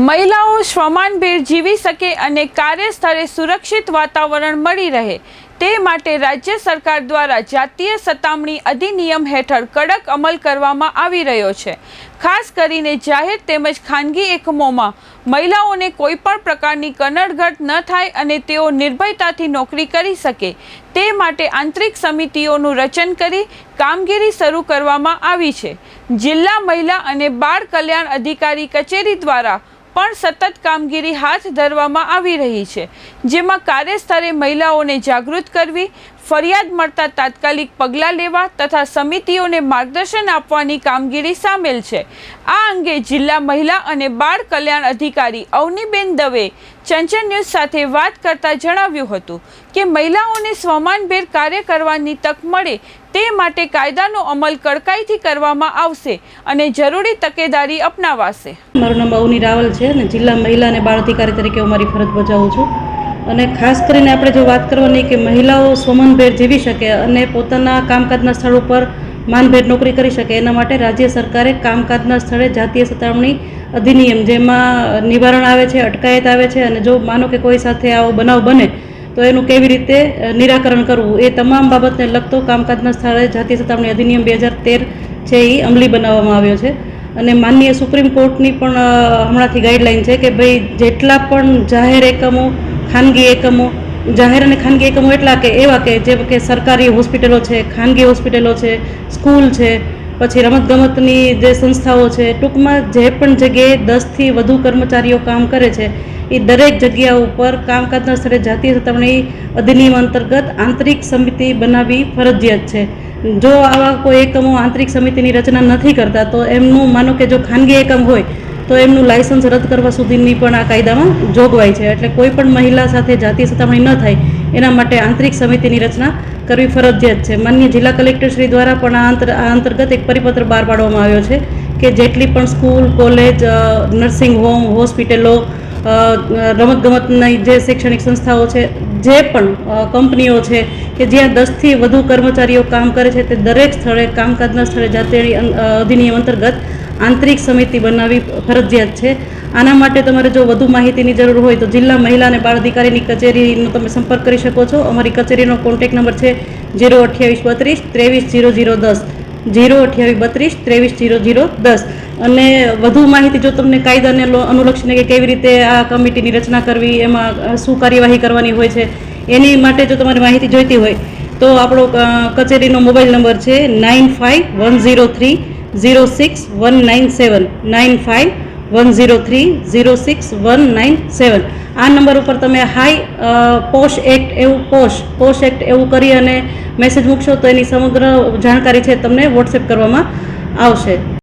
મહિલાઓ શ્વમાનભેર જીવી શકે અને કાર્યસ્થળે સુરક્ષિત વાતાવરણ મળી રહે, તે માટે રાજ્ય સરકાર દ્વારા જાતીય સતામણી અધિનિયમ હેઠળ કડક અમલ કરવામાં આવી રહ્યો છે. ખાસ કરીને જાહેર તેમજ ખાનગી એકમોમાં મહિલાઓને કોઈ પણ પ્રકારની કનડઘટ ન થાય અને તેઓ નિર્ભયતાથી નોકરી કરી શકે. તે માટે આંતરિક સમિતિઓનું રચન કરી કામગીરી શરૂ કરવામાં આવી છે. જિલ્લા મહિલા અને બાળ કલ્યાણ અધિકારી કચેરી દ્વારા પણ સતત કામગીરી હાથ ધરવામાં આવી રહી છે, જેમાં કાર્યસ્થળે મહિલાઓને જાગૃત કરવી, ફરિયાદ મળતા તાત્કાલિક પગલાં લેવા તથા સમિતિઓને માર્ગદર્શન આપવાની કામગીરી સામેલ છે. આ અંગે જિલ્લા મહિલા અને બાળ કલ્યાણ અધિકારી અવનીબેન દવે ચંચળ ન્યૂઝ સાથે વાત કરતા જણાવ્યું હતું કે મહિલાઓને સ્વમાનભેર કાર્ય કરવાની તક મળે તે માટે કાયદાનો અમલ કડકાઈથી કરવામાં આવશે અને જરૂરી તકેદારી અપનાવાશે. મારું નામ અવની રાવલ છે અને જિલ્લા મહિલા અને બાળ અધિકારી તરીકે હું મારી ફરજ બજાવું છું. અને ખાસ કરીને આપણે જો વાત કરવાની કે મહિલાઓ સ્વમાનભેર જીવી શકે અને પોતાના કામકાજના સ્થળ ઉપર માનભેર નોકરી કરી શકે. એના માટે રાજ્ય સરકારે કામકાજના સ્થળે જાતીય સતામણી અધિનિયમ, જેમાં નિવારણ આવે છે, અટકાયત આવે છે અને જો માનો કે કોઈ સાથે આવો બનાવ બને, તો એનું કેવી રીતે નિરાકરણ કરવું? એ તમામ બાબતને લગતો કામકાજના સ્થળે જાતીય સતામણી અધિનિયમ બે હજાર તેર છે એ અમલી બનાવવામાં આવ્યો છે. અને માનનીય સુપ્રીમ કોર્ટની પણ હમણાંથી ગાઈડલાઈન છે કે ભાઈ જેટલા પણ જાહેર એકમો, ખાનગી એકમો જાહેર અને ખાનગી એકમો એટલા કે એવા કે જે કે સરકારી હોસ્પિટલો છે, ખાનગી હોસ્પિટલો છે, સ્કૂલ છે, પછી રમતગમતની જે સંસ્થાઓ છે, ટૂંકમાં જે પણ જગ્યાએ દસથી વધુ કર્મચારીઓ કામ કરે છે, એ દરેક જગ્યા ઉપર કામકાજના સ્થળે જાતીય સતામણી અધિનિયમ અંતર્ગત આંતરિક સમિતિ બનાવવી ફરજિયાત છે. જો આવા કોઈ એકમો આંતરિક સમિતિની રચના નથી કરતા, તો એમનું માનો કે જો ખાનગી એકમ હોય તો એમનું લાયસન્સ રદ કરવા સુધીની પણ આ કાયદામાં જોગવાઈ છે. એટલે કોઈ પણ મહિલા સાથે જાતિ સતામણી ન થાય, એના માટે આંતરિક સમિતિની રચના કરવી ફરજિયાત છે. માન્ય જિલ્લા કલેક્ટરશ્રી દ્વારા પણ આ અંતર, આ અંતર્ગત એક પરિપત્ર બહાર પાડવામાં આવ્યો છે કે જેટલી પણ સ્કૂલ, કોલેજ નર્સિંગ હોમ, હોસ્પિટલો રમતગમતની જે શૈક્ષણિક સંસ્થાઓ છે, જે પણ કંપનીઓ છે કે જ્યાં દસથી વધુ કર્મચારીઓ કામ કરે છે તે દરેક સ્થળે, કામકાજના સ્થળે જાતે અધિનિયમ અંતર્ગત આંતરિક સમિતિ બનાવવી ફરજિયાત છે. આના માટે તમારે જો વધુ માહિતીની જરૂર હોય તો જિલ્લા મહિલા અને બાળ અધિકારીની કચેરીનો તમે સંપર્ક કરી શકો છો. અમારી કચેરીનો કોન્ટેક નંબર છે જીરો અઠ્યાવીસ બત્રીસ ત્રેવીસ જીરો જીરો દસ. જીરો અઠ્યાવીસ બત્રીસ ત્રેવીસ જીરો જીરો દસ. અને વધુ માહિતી જો તમને કાયદાને અનુલક્ષીને કે કેવી રીતે આ કમિટીની રચના કરવી, એમાં શું કાર્યવાહી કરવાની હોય છે, એની માટે જો તમારે માહિતી જોઈતી હોય તો આપણો કચેરીનો મોબાઈલ નંબર છે nine five one zero three zero six one nine seven nine five one zero three zero six one nine seven. આ નંબર ઉપર તમે હાઈ પોશ એક્ટ એવું પોશ પોશ એક્ટ એવું કરી અને મેસેજ મૂકશો તો એની સમગ્ર જાણકારી છે તમને વોટ્સએપ કરવામાં આવશે.